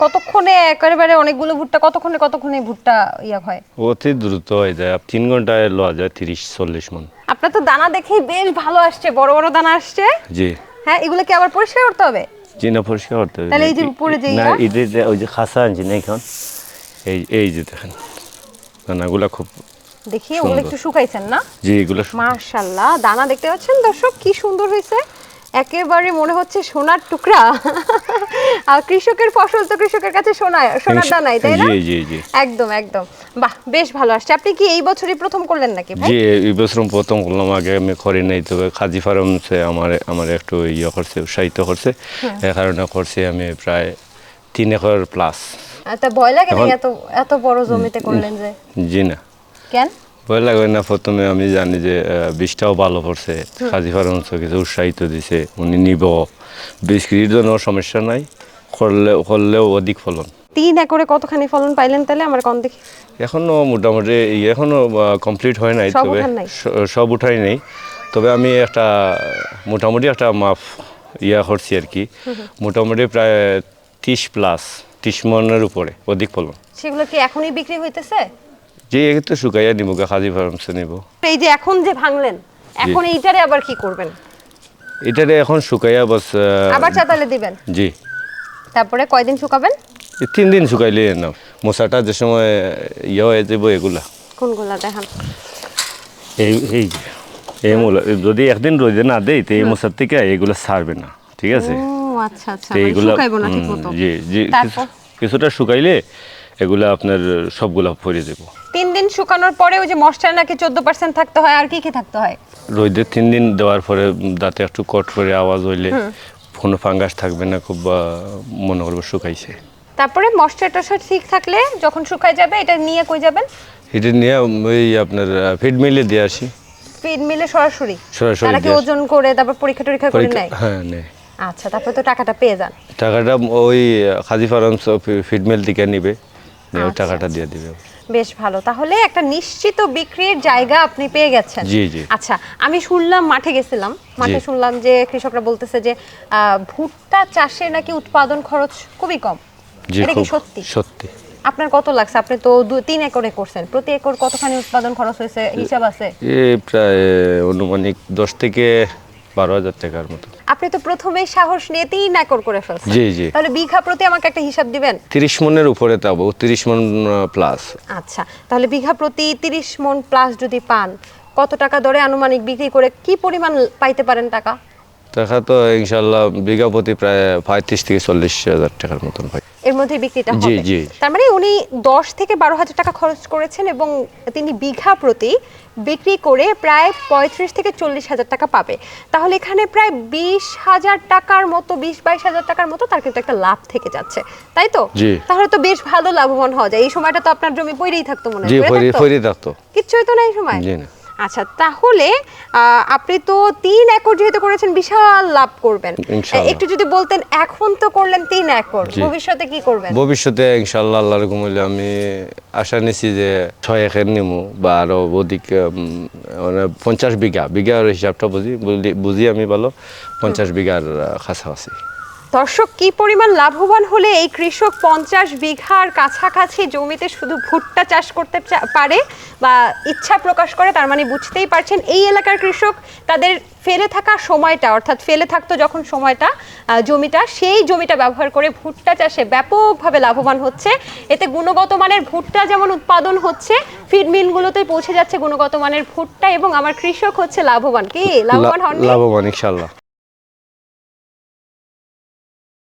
কতক্ষণে একেবারে অনেকগুলো ভুট্টা কতক্ষণে কতক্ষণে ভুট্টা ইয়া হয়? অতি দ্রুত হয়ে যায়। তিন ঘন্টায় লওয়া যায় তিরিশ চল্লিশ মন। আপনার তো দানা দেখেই বেশ ভালো আসছে বড় বড় দানা আসছে। জি। হ্যাঁ এগুলো কি আবার পরিষ্কার করতে হবে? জি না পরিষ্কার করতে হবে। তাহলে এই যে উপরে যে না? এদের যে ওই যে খাসা আনছি না এখন এই এই যে দেখেন দানাগুলা খুব দেখি ওগুলো একটু শুকাইছেন না? জি এগুলো মার্শাল্লাহ দানা দেখতে পাচ্ছেন দর্শক কি সুন্দর হয়েছে। একেবারে মনে হচ্ছে সোনার টুকরা। আর কৃষকের ফসল তো কৃষকের কাছে সোনা সোনার দানাই তাই না? জি জি জি। একদম একদম। বাহ বেশ ভালো আসছে। আপনি কি এই বছরই প্রথম করলেন নাকি ভাই? জি এই বছর প্রথম করলাম। আগে আমি করি নাই তবে খাজি ফার্ম সে আমার আমার একটু ইয়ে করছে উৎসাহিত করছে। এ কারণে করছি আমি প্রায় তিন একর প্লাস তা ভয় লাগে না এত এত বড় জমিতে করলেন যে? জি না। কেন? ভয় লাগবে না প্রথমে আমি জানি যে বীজটাও ভালো করছে। খাজি ফার্ম কিছু উৎসাহিত দিছে উনি নিব। বিক্রির জন্য সমস্যা নাই করলে করলেও অধিক ফলন। তিন একরে কতখানি ফলন পাইলেন তাহলে আমার কম দেখি এখনও মোটামুটি এখনও কমপ্লিট হয় নাই তবে সব উঠাই নেই। তবে আমি একটা মোটামুটি একটা মাপ ইয়া করছি আর কি। মোটামুটি প্রায় তিরিশ প্লাস তিরিশ মনের উপরে অধিক ফলন। সেগুলো কি এখনই বিক্রি হইতেছে? যে একটু শুকাইয়া নিব খাজি ফার্মসে নিব এই যে এখন যে ভাঙলেন এখন এইটারে আবার কি করবেন? এটারে এখন শুকাইয়া বাস আবার চাতালে দিবেন? জি। তারপরে কয়দিন শুকাবেন? তিন দিন শুকাইলে না মশাটা যে সময় ইয়ে হয়ে যাব এগুলা। কোনগুলা দেখান? এই এই এই মূলা যদি একদিন রোদে না দেই তো এই মশার থেকে এগুলো ছাড়বে না ঠিক আছে? ও আচ্ছা আচ্ছা তো মানে শুকাইবো না ঠিক মতো। জি জি কিছুটা শুকাইলে এগুলা আপনার সবগুলো ভরে দেবো। তিন দিন শুকানোর পরে ওই যে মশলা নাকি চোদ্দ পার্সেন্ট থাকতে হয় আর কি কি থাকতে হয়? রোদে তিন দিন দেওয়ার পরে দাঁতে একটু কট করে আওয়াজ হইলে কোনো ফাঙ্গাস থাকবে না খুব মনে করব শুকাইছে। তারপরে মশলা টসা ঠিক থাকলে যখন শুকায় যাবে এটা নিয়ে কই যাবেন? এটা নিয়ে ওই আপনার ফিড মিলে দিয়ে আসি। ফিড মিলে সরাসরি? সরাসরি তারা কি ওজন করে তারপর পরীক্ষা টরীক্ষা করে নেয়? হ্যাঁ নেই আচ্ছা তারপরে তো টাকাটা পেয়ে যান। টাকাটা ওই খাজি ফার্ম ফিড মিল থেকে নিবে। ওই আচ্ছা, টাকাটা দিয়ে দিবে। বেশ ভালো। তাহলে একটা নিশ্চিত বিক্রির জায়গা আপনি পেয়ে গেছেন। জি, জি। আচ্ছা আমি শুনলাম মাঠে গেছিলাম। মাঠে শুনলাম যে কৃষকরা বলতেছে যে ভুট্টা চাষে নাকি উৎপাদন খরচ খুবই কম। এটা কি সত্যি? সত্যি। আপনার কত লাগছে? আপনি তো তিন একরে করছেন। প্রতি একর কতখানি উৎপাদন খরচ হয়েছে? হিসাব আছে? প্রায় অনুমানিক দশ থেকে বারো হাজার টাকার মতো। আপনি তো প্রথমে সাহস নিয়ে তিন একর করে ফেলছেন। জি, জি। তাহলে বিঘা প্রতি আমাকে একটা হিসাব দিবেন? তিরিশ মনের উপরে তাবো তিরিশ মন প্লাস আচ্ছা তাহলে বিঘা প্রতি তিরিশ মন প্লাস যদি পান কত টাকা দরে আনুমানিক বিক্রি করে কি পরিমাণ পাইতে পারেন টাকা? টাকা তো ইনশাল্লাহ বিঘা প্রতি প্রায় পঁয়ত্রিশ থেকে চল্লিশ হাজার টাকার মতন পাই এর মধ্যে বিক্রিটা জি, জি। তার মানে উনি দশ থেকে বারো হাজার টাকা খরচ করেছেন এবং তিনি বিঘা প্রতি বিক্রি করে প্রায় পঁয়ত্রিশ থেকে চল্লিশ হাজার টাকা পাবে। তাহলে এখানে প্রায় বিশ হাজার টাকার মতো বিশ বাইশ হাজার টাকার মতো তার কিন্তু একটা লাভ থেকে যাচ্ছে। তাই তো। তাহলে তো বেশ ভালো লাভবান হওয়া যায়। এই সময়টা তো আপনার জমি পড়েই থাকতো মনে হয়। পড়ে থাকতো? ফরি থাকতো। কিচ্ছুই তো না এই সময়। জি না। আচ্ছা তাহলে আপনি তো তিন একর যেহেতু করেছেন বিশাল লাভ করবেন। একটু যদি বলতেন এখন তো করলেন তিন একর ভবিষ্যতে কি করবেন? ভবিষ্যতে ইনশাল্লাহ আল্লাহর ঘুমাইলে আমি আশা নিছি যে ছয় একের নিমু বা আরও অধিক মানে পঞ্চাশ বিঘা বিঘার হিসাবটা বুঝি বুঝি আমি ভালো পঞ্চাশ বিঘার কাছাকাছি। দর্শক কি পরিমাণ লাভবান হলে এই কৃষক পঞ্চাশ বিঘার কাছাকাছি জমিতে শুধু ভুট্টা চাষ করতে পারে বা ইচ্ছা প্রকাশ করে তার মানে বুঝতেই পারছেন এই এলাকার কৃষক তাদের ফেলে থাকা সময়টা অর্থাৎ ফেলে থাকতো যখন সময়টা জমিটা সেই জমিটা ব্যবহার করে ভুট্টা চাষে ব্যাপকভাবে লাভবান হচ্ছে। এতে গুণগত মানের ভুট্টা যেমন উৎপাদন হচ্ছে ফিড মিলগুলোতে পৌঁছে যাচ্ছে গুণগত মানের ভুট্টা এবং আমার কৃষক হচ্ছে লাভবান। কি লাভবান হন লাভবান ইনশাল্লাহ